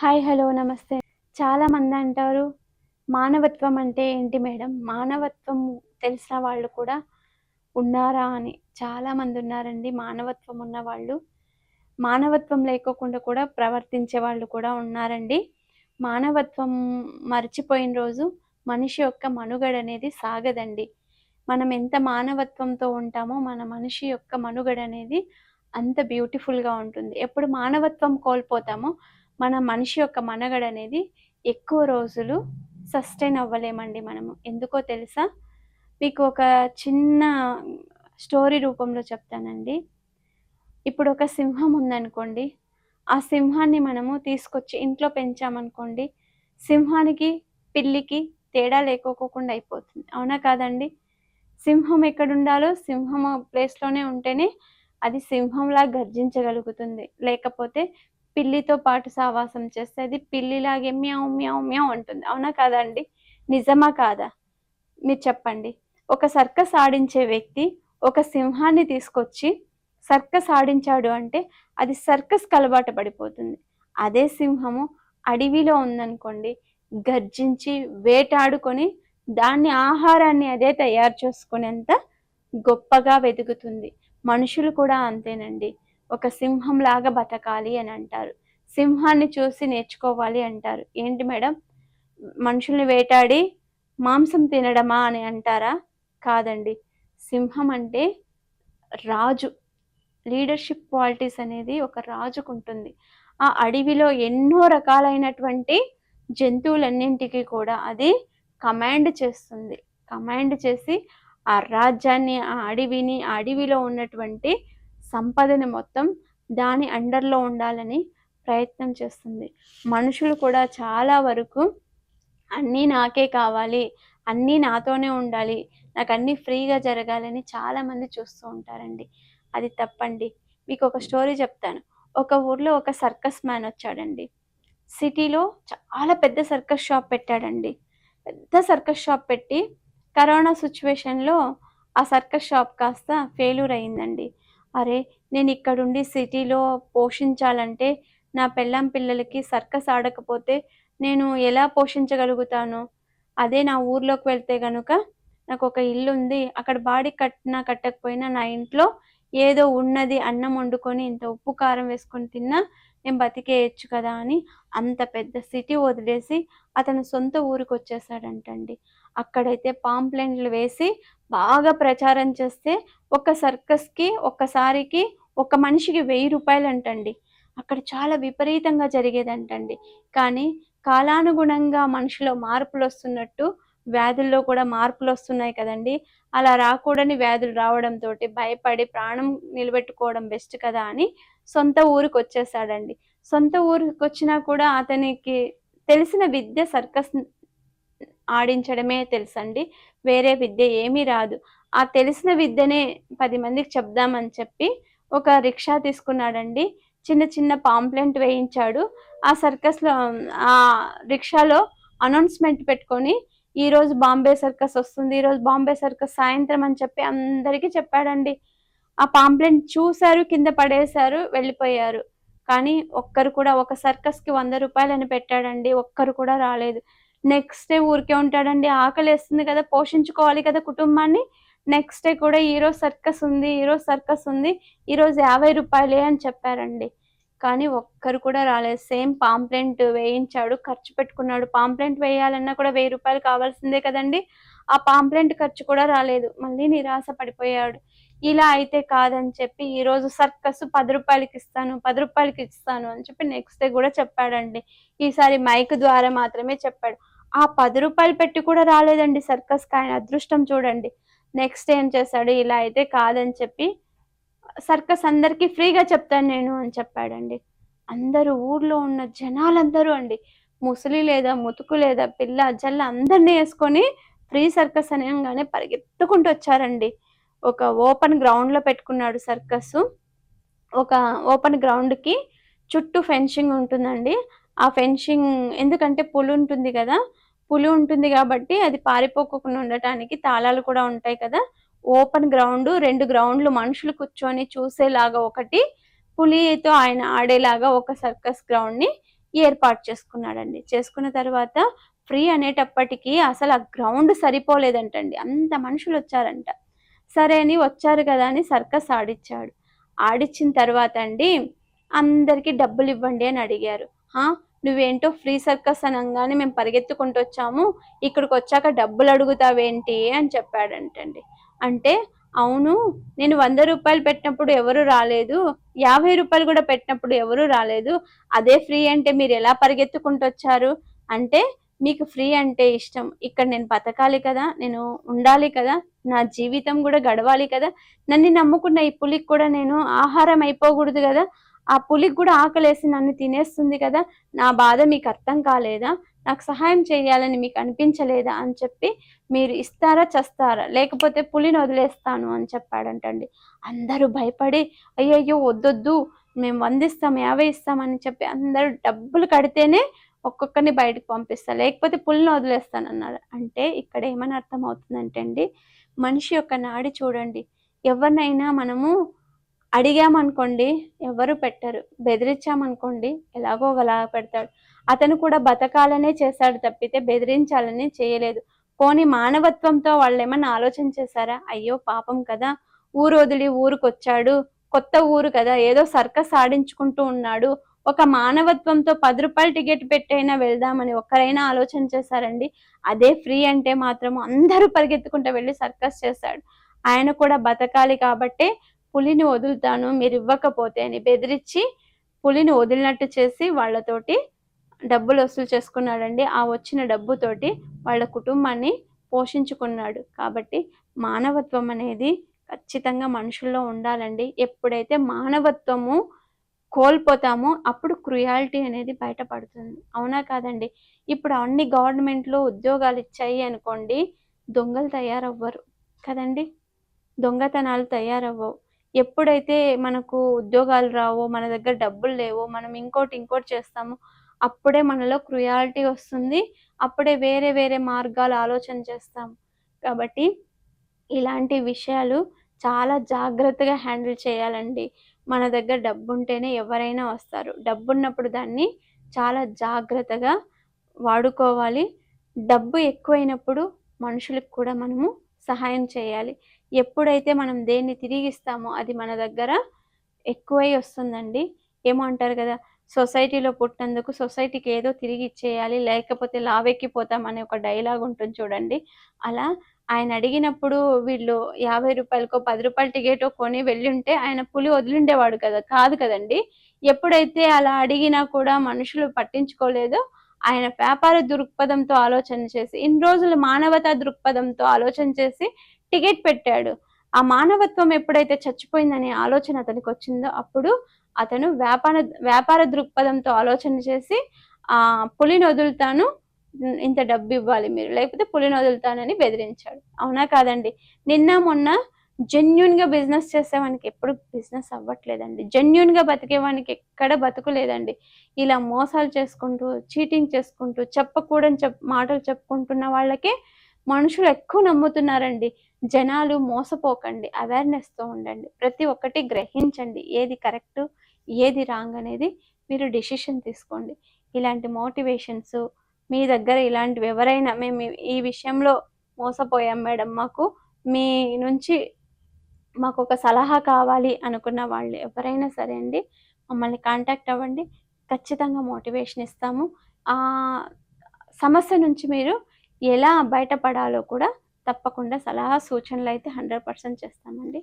Hi hello నమస్తే. చాలా మంది అంటారు మానవత్వం అంటే ఏంటి మేడం? మానవత్వం తెలిసిన వాళ్ళు కూడా ఉన్నారా అని. చాలా మంది ఉన్నారండి మానవత్వం ఉన్న వాళ్ళు. మానవత్వం లేకోకుండా కూడా ప్రవర్తించే వాళ్ళు కూడా ఉన్నారండి. మానవత్వం మర్చిపోయిన రోజు మనిషి యొక్క మనుగడ అనేది సాగదండి. మనం ఎంత మానవత్వంతో ఉంటామో మన మనిషి యొక్క మనుగడ అనేది అంత బ్యూటిఫుల్గా ఉంటుంది. ఎప్పుడు మానవత్వం కోల్పోతామో మన మనిషి యొక్క మనుగడ అనేది ఎక్కువ రోజులు సస్టైన్ అవ్వలేమండి మనము. ఎందుకో తెలుసా? మీకు ఒక చిన్న స్టోరీ రూపంలో చెప్తానండి. ఇప్పుడు ఒక సింహం ఉందనుకోండి. ఆ సింహాన్ని మనము తీసుకొచ్చి ఇంట్లో పెంచామనుకోండి సింహానికి పిల్లికి తేడా లేకోకుండా అయిపోతుంది. అవునా కాదండి? సింహం ఎక్కడుండాలో సింహం ప్లేస్లోనే ఉంటేనే అది సింహంలా గర్జించగలుగుతుంది. లేకపోతే పిల్లితో పాటు సావాసం చేస్తే అది పిల్లిలాగే మ్యావ్ మ్యావ్ మ్యావ్ అంటుంది. అవునా కాదండి? నిజమా కాదా? మీరు చెప్పండి. ఒక సర్కస్ ఆడించే వ్యక్తి ఒక సింహాన్ని తీసుకొచ్చి సర్కస్ ఆడించాడు అంటే అది సర్కస్ కలబాట పడిపోతుంది. అదే సింహము అడవిలో ఉందనుకోండి గర్జించి వేటాడుకొని దాన్ని ఆహారాన్ని అదే తయారు చేసుకునేంత గొప్పగా వెతుకుతుంది. మనుషులు కూడా అంతేనండి. ఒక సింహంలాగా బతకాలి అని అంటారు. సింహాన్ని చూసి నేర్చుకోవాలి అంటారు. ఏంటి మేడం? మనుషుల్ని వేటాడి మాంసం తినడమా అని అంటారా? కాదండి. సింహం అంటే రాజు. లీడర్షిప్ క్వాలిటీస్ అనేది ఒక రాజుకు ఉంటుంది. ఆ అడవిలో ఎన్నో రకాలైనటువంటి జంతువులన్నింటికి కూడా అది కమాండ్ చేస్తుంది. కమాండ్ చేసి ఆ రాజ్యాన్ని ఆ అడవిని ఆ అడవిలో ఉన్నటువంటి సంపదని మొత్తం దాని అండర్లో ఉండాలని ప్రయత్నం చేస్తుంది. మనుషులు కూడా చాలా వరకు అన్నీ నాకే కావాలి అన్నీ నాతోనే ఉండాలి నాకు అన్నీ ఫ్రీగా జరగాలని చాలామంది చూస్తూ ఉంటారండి. అది తప్పండి. మీకు ఒక స్టోరీ చెప్తాను. ఒక ఊర్లో ఒక సర్కస్ మ్యాన్ వచ్చాడండి. సిటీలో చాలా పెద్ద సర్కస్ షాప్ పెట్టాడండి. పెద్ద సర్కస్ షాప్ పెట్టి కరోనా సిచ్యువేషన్లో ఆ సర్కస్ షాప్ కాస్త ఫెయిల్యూర్ అయిందండి. అరే నేను ఇక్కడుండి సిటీలో పోషించాలంటే నా పెళ్ళాం పిల్లలకి సర్కస్ ఆడకపోతే నేను ఎలా పోషించగలుగుతాను? అదే నా ఊర్లోకి వెళ్తే గనుక నాకు ఒక ఇల్లు ఉంది అక్కడ బాడీ కట్టినా కట్టకపోయినా నా ఇంట్లో ఏదో ఉన్నది అన్నం వండుకొని ఇంత ఉప్పు కారం వేసుకొని తిన్నా నేను బతికేయచ్చు కదా అని అంత పెద్ద సిటీ వదిలేసి అతను సొంత ఊరికి వచ్చేసాడంటండి అక్కడైతే పాంప్లెంట్లు వేసి బాగా ప్రచారం చేస్తే ఒక సర్కస్కి ఒక్కసారికి ఒక మనిషికి వెయ్యి రూపాయలు అంటండి అక్కడ చాలా విపరీతంగా జరిగేదంటండి. కానీ కాలానుగుణంగా మనిషిలో మార్పులు వస్తున్నట్టు వ్యాధుల్లో కూడా మార్పులు వస్తున్నాయి కదండి. అలా రాకూడని వ్యాధులు రావడంతో భయపడి ప్రాణం నిలబెట్టుకోవడం బెస్ట్ కదా అని సొంత ఊరికి వచ్చేసాడండి సొంత ఊరికి వచ్చినా కూడా అతనికి తెలిసిన విద్య సర్కస్ ఆడించడమే తెలుసండి. వేరే విద్య ఏమీ రాదు. ఆ తెలిసిన విద్యనే పది మందికి చెప్దామని చెప్పి ఒక రిక్షా తీసుకున్నాడండి. చిన్న చిన్న పాంప్లెంట్ వేయించాడు. ఆ సర్కస్లో ఆ రిక్షాలో అనౌన్స్మెంట్ పెట్టుకొని ఈ రోజు బాంబే సర్కస్ వస్తుంది ఈరోజు బాంబే సర్కస్ సాయంత్రం అని చెప్పి అందరికీ చెప్పాడండి. ఆ పాంప్లెంట్ చూశారు కింద పడేశారు వెళ్ళిపోయారు. కానీ ఒక్కరు కూడా ఒక సర్కస్కి వంద రూపాయలు అని పెట్టాడండి. ఒక్కరు కూడా రాలేదు. నెక్స్ట్ డే ఊరికే ఉంటాడండి ఆకలి వేస్తుంది కదా పోషించుకోవాలి కదా కుటుంబాన్ని. నెక్స్ట్ డే కూడా ఈరోజు సర్కస్ ఉంది ఈరోజు సర్కస్ ఉంది ఈరోజు యాభై రూపాయలే అని చెప్పారండి. కానీ ఒక్కరు కూడా రాలేదు. సేమ్ పాంప్లెంట్ వేయించాడు ఖర్చు పెట్టుకున్నాడు. పాంప్లెంట్ వేయాలన్నా కూడా వెయ్యి రూపాయలు కావాల్సిందే కదండి. ఆ పాంప్లెంట్ ఖర్చు కూడా రాలేదు. మళ్ళీ నిరాశ పడిపోయాడు. ఇలా అయితే కాదని చెప్పి ఈ రోజు సర్కస్ పది రూపాయలకి ఇస్తాను పది రూపాయలకి ఇస్తాను అని చెప్పి నెక్స్ట్ డే కూడా చెప్పాడండి. ఈసారి మైక్ ద్వారా మాత్రమే చెప్పాడు. ఆ పది రూపాయలు పెట్టి కూడా రాలేదండి సర్కస్ ఆయన అదృష్టం చూడండి. నెక్స్ట్ ఏం చేశాడు? ఇలా అయితే కాదని చెప్పి సర్కస్ అందరికీ ఫ్రీగా చెప్తాను నేను అని చెప్పాడండి. అందరూ ఊర్లో ఉన్న జనాలందరూ అండి. ముసలి లేదా ముతుకు లేదా పిల్ల జల్ల అందరినీ వేసుకొని ఫ్రీ సర్కస్ అనగానే పరిగెత్తుకుంటూ వచ్చారండి. ఒక ఓపెన్ గ్రౌండ్లో పెట్టుకున్నాడు సర్కస్. ఒక ఓపెన్ గ్రౌండ్కి చుట్టూ ఫెన్సింగ్ ఉంటుందండి. ఆ ఫెన్సింగ్ ఎందుకంటే పులి ఉంటుంది కదా పులి ఉంటుంది కాబట్టి అది పారిపోకుండా ఉండటానికి తాళాలు కూడా ఉంటాయి కదా. ఓపెన్ గ్రౌండ్ రెండు గ్రౌండ్లు మనుషులు కూర్చొని చూసేలాగా ఒకటి పులితో ఆయన ఆడేలాగా ఒక సర్కస్ గ్రౌండ్ని ఏర్పాటు చేసుకున్నాడండి. చేసుకున్న తర్వాత ఫ్రీ అనేటప్పటికీ అసలు ఆ గ్రౌండ్ సరిపోలేదంటండి. అంత మనుషులు వచ్చారంట. సరే అని వచ్చారు కదా అని సర్కస్ ఆడిచ్చాడు. ఆడిచ్చిన తర్వాత అండి అందరికీ డబ్బులు ఇవ్వండి అని అడిగారు. "హా, నువ్వేంటో ఫ్రీ సర్కస్ అనగానే మేము పరిగెత్తుకుంటూ వచ్చాము. ఇక్కడికి వచ్చాక డబ్బులు అడుగుతావేంటి? అని చెప్పాడంటండి. అంటే అవును నేను వంద రూపాయలు పెట్టినప్పుడు ఎవరు రాలేదు. యాభై రూపాయలు కూడా పెట్టినప్పుడు ఎవరు రాలేదు. అదే ఫ్రీ అంటే మీరు ఎలా పరిగెత్తుకుంటూ వచ్చారు? అంటే మీకు ఫ్రీ అంటే ఇష్టం. ఇక్కడ నేను బతకాలి కదా నేను ఉండాలి కదా నా జీవితం కూడా గడవాలి కదా. నన్ను నమ్ముకున్న ఈ పులికి కూడా నేను ఆహారం అయిపోకూడదు కదా. ఆ పులికి కూడా ఆకలేసి నన్ను తినేస్తుంది కదా. నా బాధ మీకు అర్థం కాలేదా? నాకు సహాయం చేయాలని మీకు అనిపించలేదా అని చెప్పి మీరు ఇస్తారా చస్తారా? లేకపోతే పులిని వదిలేస్తాను అని చెప్పాడంటండి. అందరూ భయపడి అయ్యయ్యో వద్దొద్దు మేము వందిస్తాం యాభై ఇస్తామని చెప్పి అందరూ డబ్బులు కడితేనే ఒక్కొక్కరిని బయటకు పంపిస్తా. లేకపోతే పులిని వదిలేస్తాను అన్నాడు అంటే ఇక్కడ ఏమని అర్థం అవుతుందంటే అండి మనిషి యొక్క నాడి చూడండి. ఎవరినైనా మనము అడిగామనుకోండి ఎవరు పెట్టరు. బెదిరించామనుకోండి ఎలాగో ఒకలా పెడతాడు. అతను కూడా బతకాలనే చేశాడు తప్పితే బెదిరించాలని చేయలేదు. పోని మానవత్వంతో వాళ్ళు ఏమన్నా ఆలోచన చేశారా? అయ్యో పాపం కదా ఊరు వదిలి ఊరుకొచ్చాడు కొత్త ఊరు కదా ఏదో సర్కస్ ఆడించుకుంటూ ఉన్నాడు ఒక మానవత్వంతో పది రూపాయలు టికెట్ పెట్టైనా వెళ్దామని ఒక్కరైనా ఆలోచన చేశారండి. అదే ఫ్రీ అంటే మాత్రం అందరూ పరిగెత్తుకుంటూ వెళ్ళి సర్కస్ చేశాడు. ఆయన కూడా బతకాలి కాబట్టే పులిని వదులుతాను మీరు ఇవ్వకపోతే అని బెదిరించి పులిని వదిలినట్టు చేసి వాళ్ళతోటి డబ్బులు వసూలు చేసుకున్నాడండి. ఆ వచ్చిన డబ్బుతోటి వాళ్ళ కుటుంబాన్ని పోషించుకున్నాడు. కాబట్టి మానవత్వం అనేది ఖచ్చితంగా మనుషుల్లో ఉండాలండి. ఎప్పుడైతే మానవత్వము కోల్పోతామో అప్పుడు క్రుయాలిటీ అనేది బయటపడుతుంది. అవునా కాదండి? ఇప్పుడు అన్ని గవర్నమెంట్లో ఉద్యోగాలు ఇచ్చాయి అనుకోండి దొంగలు తయారవ్వరు కదండి? దొంగతనాలు తయారవ్వవు. ఎప్పుడైతే మనకు ఉద్యోగాలు రావో మన దగ్గర డబ్బులు లేవో మనం ఇంకోటి ఇంకోటి చేస్తామో అప్పుడే మనలో క్రుయాలిటీ వస్తుంది. అప్పుడే వేరే వేరే మార్గాలు ఆలోచన చేస్తాం. కాబట్టి ఇలాంటి విషయాలు చాలా జాగ్రత్తగా హ్యాండిల్ చేయాలండి. మన దగ్గర డబ్బు ఉంటేనే ఎవరైనా వస్తారు. డబ్బు ఉన్నప్పుడు దాన్ని చాలా జాగ్రత్తగా వాడుకోవాలి. డబ్బు ఎక్కువైనప్పుడు మనుషులకు కూడా మనము సహాయం చేయాలి. ఎప్పుడైతే మనం దేన్ని తిరిగిస్తామో అది మన దగ్గర ఎక్కువై వస్తుందండి. ఏమో అంటారు కదా సొసైటీలో పుట్టినందుకు సొసైటీకి ఏదో తిరిగి ఇచ్చేయాలి లేకపోతే లావెక్కిపోతాం అనే ఒక డైలాగ్ ఉంటుంది చూడండి. అలా ఆయన అడిగినప్పుడు వీళ్ళు యాభై రూపాయలకో పది రూపాయల టికెటో కొని వెళ్ళుంటే ఆయన పులి వదిలిండేవాడు కదా కాదు కదండి. ఎప్పుడైతే అలా అడిగినా కూడా మనుషులు పట్టించుకోలేదో. ఆయన వ్యాపార దృక్పథంతో ఆలోచన చేసి ఇన్ని రోజులు మానవతా దృక్పథంతో ఆలోచన చేసి టికెట్ పెట్టాడు. ఆ మానవత్వం ఎప్పుడైతే చచ్చిపోయిందనే ఆలోచన అతనికి వచ్చిందో అప్పుడు అతను వ్యాపార వ్యాపార దృక్పథంతో ఆలోచన చేసి ఆ పులిని వదులుతాను ఇంత డబ్బు ఇవ్వాలి మీరు. లేకపోతే పులిని వదులుతానని బెదిరించాడు. అవునా కాదండి. నిన్న మొన్న జెన్యున్గా బిజినెస్ చేసేవానికి ఎప్పుడు బిజినెస్ అవ్వట్లేదండి. జెన్యున్గా బతికేవానికి ఎక్కడ బతుకులేదండి. ఇలా మోసాలు చేసుకుంటూ చీటింగ్ చేసుకుంటూ చెప్పకూడని చెప్ మాటలు చెప్పుకుంటున్న వాళ్ళకే మనుషులు ఎక్కువ నమ్ముతున్నారండి. జనాలు మోసపోకండి. అవేర్నెస్తో ఉండండి. ప్రతి ఒక్కటి గ్రహించండి. ఏది కరెక్ట్ ఏది రాంగ్ అనేది మీరు డిసిషన్ తీసుకోండి. ఇలాంటి మోటివేషన్స్ మీ దగ్గర ఇలాంటివి ఎవరైనా మేము ఈ విషయంలో మోసపోయాం మేడం. మాకు మీ నుంచి మాకు ఒక సలహా కావాలి అనుకున్న వాళ్ళు ఎవరైనా సరే అండి మమ్మల్ని కాంటాక్ట్ అవ్వండి. ఖచ్చితంగా మోటివేషన్ ఇస్తాము. ఆ సమస్య నుంచి మీరు ఎలా బయటపడాలో కూడా తప్పకుండా సలహా సూచనలు అయితే హండ్రెడ్ పర్సెంట్ చేస్తామండి.